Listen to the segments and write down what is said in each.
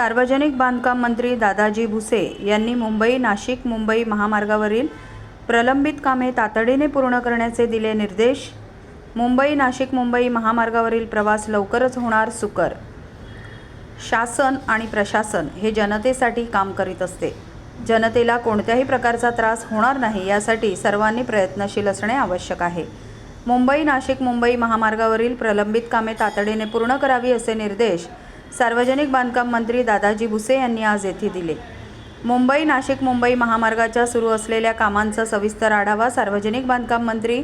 सार्वजनिक बांधकाम मंत्री दादाजी भुसे यांनी मुंबई नाशिक मुंबई महामार्गावरील प्रलंबित कामे तातडीने पूर्ण करण्याचे दिले निर्देश. मुंबई नाशिक मुंबई महामार्गावरील प्रवास लवकरच होणार सुकर. शासन आणि प्रशासन हे जनतेसाठी काम करीत असते. जनतेला कोणत्याही प्रकारचा त्रास होणार नाही यासाठी सर्वांनी प्रयत्नशील असणे आवश्यक आहे. मुंबई नाशिक मुंबई महामार्गावरील प्रलंबित कामे तातडीने पूर्ण करावी असे निर्देश सार्वजनिक बांधकाम मंत्री दादाजी भुसे यांनी आज येथे दिले. मुंबई नाशिक मुंबई महामार्गाच्या सुरू असलेल्या कामांचा सविस्तर आढावा सार्वजनिक बांधकाम मंत्री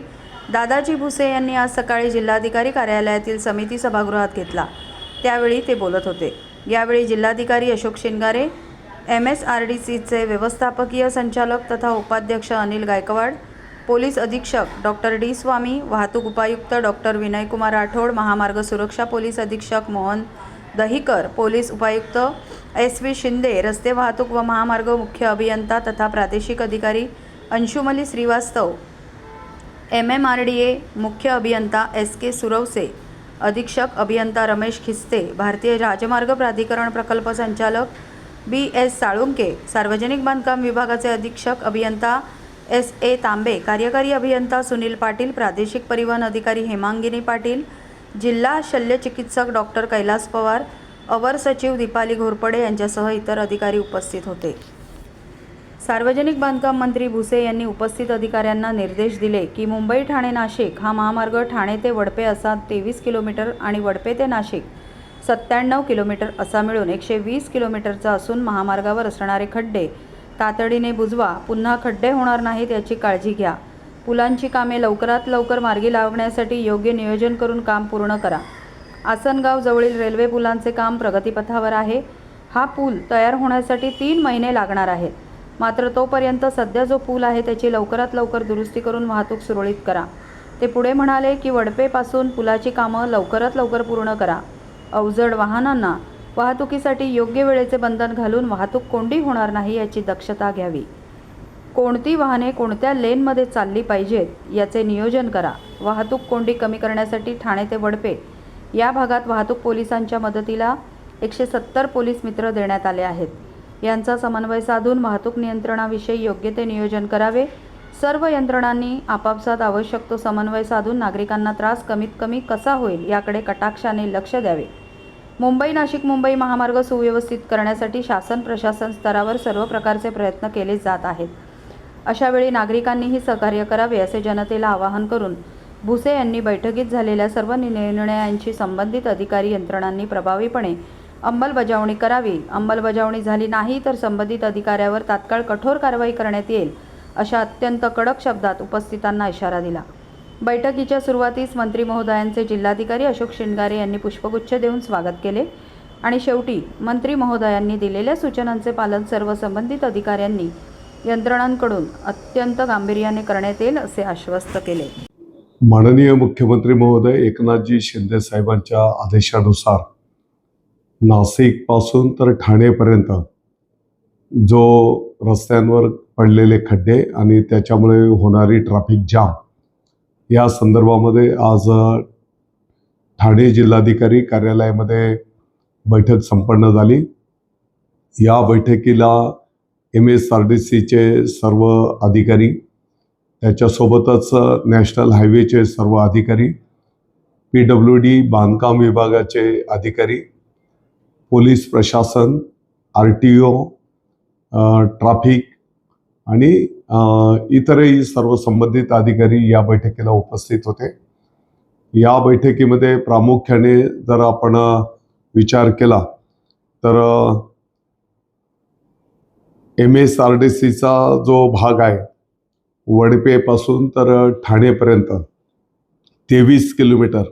दादाजी भुसे यांनी आज सकाळी जिल्हाधिकारी कार्यालयातील समिती सभागृहात घेतला. त्यावेळी ते बोलत होते. यावेळी जिल्हाधिकारी Ashok Shingare M S R D सीचे व्यवस्थापकीय संचालक तथा उपाध्यक्ष अनिल गायकवाड पोलीस अधीक्षक डॉक्टर डी. स्वामी वाहतूक उपायुक्त डॉक्टर विनयकुमार राठोड महामार्ग सुरक्षा पोलीस अधीक्षक मोहन दहिकर पोलीस उपायुक्त एस व्ही शिंदे रस्ते वाहतूक व महामार्ग मुख्य अभियंता तथा प्रादेशिक अधिकारी Anshumali Shrivastava M M R D A मुख्य अभियंता एस के सुरवसे अधीक्षक अभियंता रमेश खिस्ते भारतीय राजमार्ग प्राधिकरण प्रकल्प संचालक बी एस साळुंके सार्वजनिक बांधकाम विभागाचे अधीक्षक अभियंता एस ए तांबे कार्यकारी अभियंता सुनील पाटील प्रादेशिक परिवहन अधिकारी हेमांगिनी पाटील जिल्हा शल्यचिकित्सक डॉक्टर कैलास पवार अवर सचिव दीपाली घोरपडे यांच्यासह इतर अधिकारी उपस्थित होते. सार्वजनिक बांधकाम मंत्री भुसे यांनी उपस्थित अधिकाऱ्यांना निर्देश दिले की मुंबई ठाणे नाशिक हा महामार्ग ठाणे ते वडपे असा तेवीस किलोमीटर आणि वडपे ते नाशिक सत्त्याण्णव किलोमीटर असा मिळून एकशे वीस किलोमीटरचा असून महामार्गावर असणारे खड्डे तातडीने बुजवा पुन्हा खड्डे होणार नाहीत याची काळजी घ्या. पुलांची कामे लवकरात लवकर मार्गी लावण्यासाठी योग्य नियोजन करून काम पूर्ण करा. आसनगाव जवळील रेल्वे पुलांचे काम प्रगतीपथावर आहे. हा पूल तयार होण्यासाठी तीन महिने लागणार आहेत. मात्र तोपर्यंत सध्या जो पूल आहे त्याची लवकरात लवकर दुरुस्ती करून वाहतूक सुरळीत करा. ते पुढे म्हणाले की वडपेपासून पुलाची कामं लवकरात लवकर पूर्ण करा. अवजड वाहनांना वाहतुकीसाठी योग्य वेळेचे बंधन घालून वाहतूक कोंडी होणार नाही याची दक्षता घ्यावी. कोणती वाहने कोणत्या लेनमध्ये चालली पाहिजेत याचे नियोजन करा. वाहतूक कोंडी कमी करण्यासाठी ठाणे ते वडपे. या भागात वाहतूक पोलिसांच्या मदतीला एकशे सत्तर पोलीस मित्र देण्यात आले आहेत. यांचा समन्वय साधून वाहतूक नियंत्रणाविषयी योग्य ते नियोजन करावे. सर्व यंत्रणांनी आपापसात आवश्यक तो समन्वय साधून नागरिकांना त्रास कमीत कमी कसा होईल याकडे कटाक्षाने लक्ष द्यावे. मुंबई नाशिक मुंबई महामार्ग सुव्यवस्थित करण्यासाठी शासन प्रशासन स्तरावर सर्व प्रकारचे प्रयत्न केले जात आहेत. अशावेळी नागरिकांनीही सहकार्य करावे असे जनतेला आवाहन करून भुसे यांनी बैठकीत झालेल्या सर्व निर्णयांची संबंधित अधिकारी यंत्रणांनी प्रभावीपणे अंमलबजावणी करावी. अंमलबजावणी झाली नाही तर संबंधित अधिकाऱ्यावर तात्काळ कठोर कारवाई करण्यात येईल अशा अत्यंत कडक शब्दात उपस्थितांना इशारा दिला. बैठकीच्या सुरुवातीस मंत्री महोदयांचे जिल्हाधिकारी अशोक शिंगारे यांनी पुष्पगुच्छ देऊन स्वागत केले आणि शेवटी मंत्री महोदयांनी दिलेल्या सूचनांचे पालन सर्व संबंधित अधिकाऱ्यांनी यंत्रणांकडून अत्यंत गांभीर्याने करण्यात येईल असे आश्वस्त केले. माननीय मुख्यमंत्री महोदय एकनाथजी शिंदे साहेबांच्या आदेशानुसार नाशिकपासून तर ठाणेपर्यंत जो रस्त्यांवर पडलेले खड्डे आणि त्याच्यामुळे होणारी ट्रॅफिक जाम या संदर्भामध्ये आज ठाणे जिल्हाधिकारी कार्यालयामध्ये बैठक संपन्न झाली. या बैठकीला एम एस आर डी सीचे सर्व अधिकारी त्याच्यासोबतच नॅशनल हायवेचे सर्व अधिकारी पी डब्ल्यू डी बांधकाम विभागाचे अधिकारी पोलीस प्रशासन आर टी ओ ट्राफिक आणि इतरही सर्व संबंधित अधिकारी या बैठकीला उपस्थित होते. या बैठकीमध्ये प्रामुख्याने जर आपण विचार केला तर एम एस आर डी सीचा जो भाग आहे वडपेपासून तर ठाणेपर्यंत तेवीस किलोमीटर.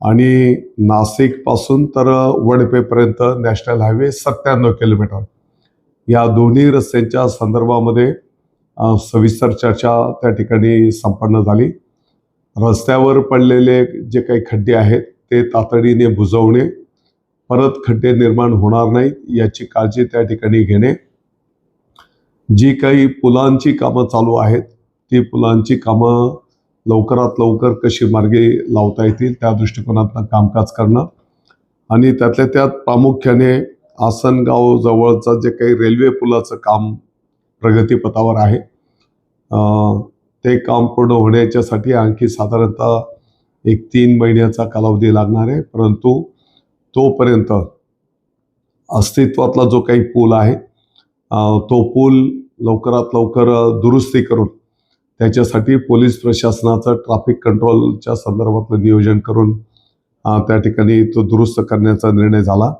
आणि नाशिकपासून तर वडपेपर्यंत नॅशनल हायवे सत्त्याण्णव किलोमीटर. या दोन्ही रस्त्यांच्या संदर्भामध्ये सविस्तर चर्चा त्या ठिकाणी संपन्न झाली. रस्त्यावर पडलेले जे काही खड्डे आहेत ते तातडीने बुजवणे परत खड्डे निर्माण होणार नाहीत याची काळजी त्या ठिकाणी घेणे जी काही पुलांची कामं चालू आहेत ती पुलांची कामं लवकरात लवकर कशी मार्गे लावता येतील त्या दृष्टिकोनातनं कामकाज करणं. आणि त्यातल्या त्यात प्रामुख्याने आसनगाव जवळचं जे काही रेल्वे पुलाचं काम प्रगतीपथावर आहे ते काम पूर्ण होण्याच्यासाठी आणखी साधारणतः एक तीन महिन्याचा कालावधी लागणार आहे. परंतु तोपर्यंत अस्तित्वातला जो काही पूल आहे तो पूल लवकरात लवकर दुरुस्ती करून त्याच्यासाठी पोलीस प्रशासनाचं ट्रॅफिक कंट्रोलच्या संदर्भातलं नियोजन करून त्या ठिकाणी तो दुरुस्त करण्याचा निर्णय झाला.